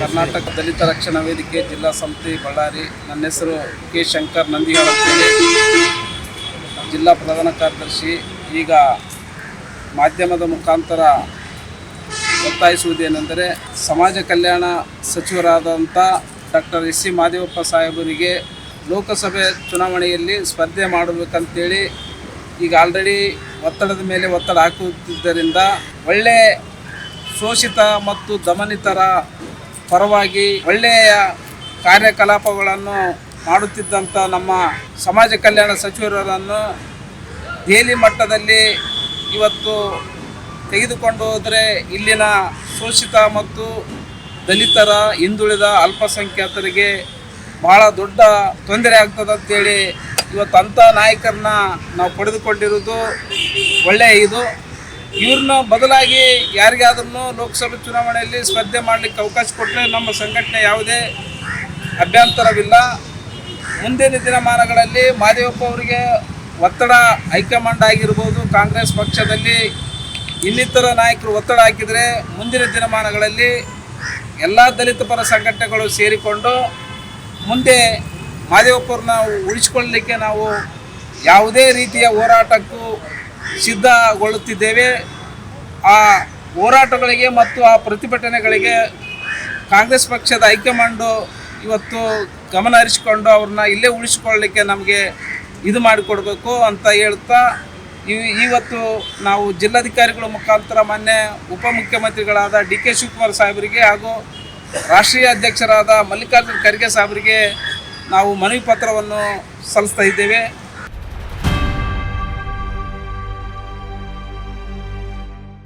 ಕರ್ನಾಟಕ ದಲಿತ ರಕ್ಷಣಾ ವೇದಿಕೆ ಜಿಲ್ಲಾ ಸಮಿತಿ ಬಳ್ಳಾರಿ. ನನ್ನ ಹೆಸರು ಕೆ ಶಂಕರ್ ಅಂತೇಳಿ. ಜಿಲ್ಲಾ ಪ್ರಧಾನ ಕಾರ್ಯದರ್ಶಿ, ಈಗ ಮಾಧ್ಯಮದ ಮುಖಾಂತರ ಒತ್ತಾಯಿಸುವುದೇನೆಂದರೆ ಸಮಾಜ ಕಲ್ಯಾಣ ಸಚಿವರಾದಂಥ ಡಾಕ್ಟರ್ ಎಸ್ ಸಿ ಮಾದೇವಪ್ಪ ಸಾಹೇಬರಿಗೆ ಲೋಕಸಭೆ ಚುನಾವಣೆಯಲ್ಲಿ ಸ್ಪರ್ಧೆ ಮಾಡಬೇಕಂತೇಳಿ ಈಗ ಆಲ್ರೆಡಿ ಒತ್ತಡದ ಮೇಲೆ ಒತ್ತಡ ಹಾಕುತ್ತಿದ್ದರಿಂದ ಒಳ್ಳೆ ಶೋಷಿತ ಮತ್ತು ದಮನಿತರ ಪರವಾಗಿ ಒಳ್ಳೆಯ ಕಾರ್ಯಕಲಾಪಗಳನ್ನು ಮಾಡುತ್ತಿದ್ದಂಥ ನಮ್ಮ ಸಮಾಜ ಕಲ್ಯಾಣ ಸಚಿವರನ್ನು ದೇಲಿ ಮಟ್ಟದಲ್ಲಿ ಇವತ್ತು ತೆಗೆದುಕೊಂಡು ಹೋದರೆ ಇಲ್ಲಿನ ಶೋಷಿತ ಮತ್ತು ದಲಿತರ, ಹಿಂದುಳಿದ ಅಲ್ಪಸಂಖ್ಯಾತರಿಗೆ ಬಹಳ ದೊಡ್ಡ ತೊಂದರೆ ಆಗ್ತದೆ ಅಂತೇಳಿ ಇವತ್ತು ಅಂಥ ನಾಯಕರನ್ನ ನಾವು ಪಡೆದುಕೊಂಡಿರೋದು ಒಳ್ಳೆಯ ಇದು. ಇವ್ರನ್ನ ಬದಲಾಗಿ ಯಾರಿಗಾದ್ರೂ ಲೋಕಸಭೆ ಚುನಾವಣೆಯಲ್ಲಿ ಸ್ಪರ್ಧೆ ಮಾಡಲಿಕ್ಕೆ ಅವಕಾಶ ಕೊಟ್ಟರೆ ನಮ್ಮ ಸಂಘಟನೆ ಯಾವುದೇ ಅಭ್ಯಂತರವಿಲ್ಲ. ಮುಂದಿನ ದಿನಮಾನಗಳಲ್ಲಿ ಮಾದೇವಪ್ಪ ಅವರಿಗೆ ಒತ್ತಡ ಹೈಕಮಾಂಡ್ ಆಗಿರ್ಬೋದು, ಕಾಂಗ್ರೆಸ್ ಪಕ್ಷದಲ್ಲಿ ಇನ್ನಿತರ ನಾಯಕರು ಒತ್ತಡ ಹಾಕಿದರೆ ಮುಂದಿನ ದಿನಮಾನಗಳಲ್ಲಿ ಎಲ್ಲ ದಲಿತ ಪರ ಸಂಘಟನೆಗಳು ಸೇರಿಕೊಂಡು ಮುಂದೆ ಮಾದೇವಪ್ಪವ್ರನ್ನ ಉಳಿಸ್ಕೊಳ್ಳಲಿಕ್ಕೆ ನಾವು ಯಾವುದೇ ರೀತಿಯ ಹೋರಾಟಕ್ಕೂ ಸಿದ್ಧಗೊಳ್ಳುತ್ತಿದ್ದೇವೆ. ಆ ಹೋರಾಟಗಳಿಗೆ ಮತ್ತು ಆ ಪ್ರತಿಭಟನೆಗಳಿಗೆ ಕಾಂಗ್ರೆಸ್ ಪಕ್ಷದ ಹೈಕಮಾಂಡು ಇವತ್ತು ಗಮನ ಹರಿಸಿಕೊಂಡು ಅವ್ರನ್ನ ಇಲ್ಲೇ ಉಳಿಸಿಕೊಳ್ಳಲಿಕ್ಕೆ ನಮಗೆ ಇದು ಮಾಡಿಕೊಡ್ಬೇಕು ಅಂತ ಹೇಳ್ತಾ ಇವ್- ಇವತ್ತು ನಾವು ಜಿಲ್ಲಾಧಿಕಾರಿಗಳ ಮುಖಾಂತರ ಮೊನ್ನೆ ಉಪಮುಖ್ಯಮಂತ್ರಿಗಳಾದ ಡಿ ಕೆ ಶಿವಕುಮಾರ್ ಸಾಹೇಬರಿಗೆ ಹಾಗೂ ರಾಷ್ಟ್ರೀಯ ಅಧ್ಯಕ್ಷರಾದ ಮಲ್ಲಿಕಾರ್ಜುನ ಖರ್ಗೆ ಸಾಹೇಬರಿಗೆ ನಾವು ಮನವಿ ಪತ್ರವನ್ನು ಸಲ್ಲಿಸ್ತಾ ಇದ್ದೇವೆ.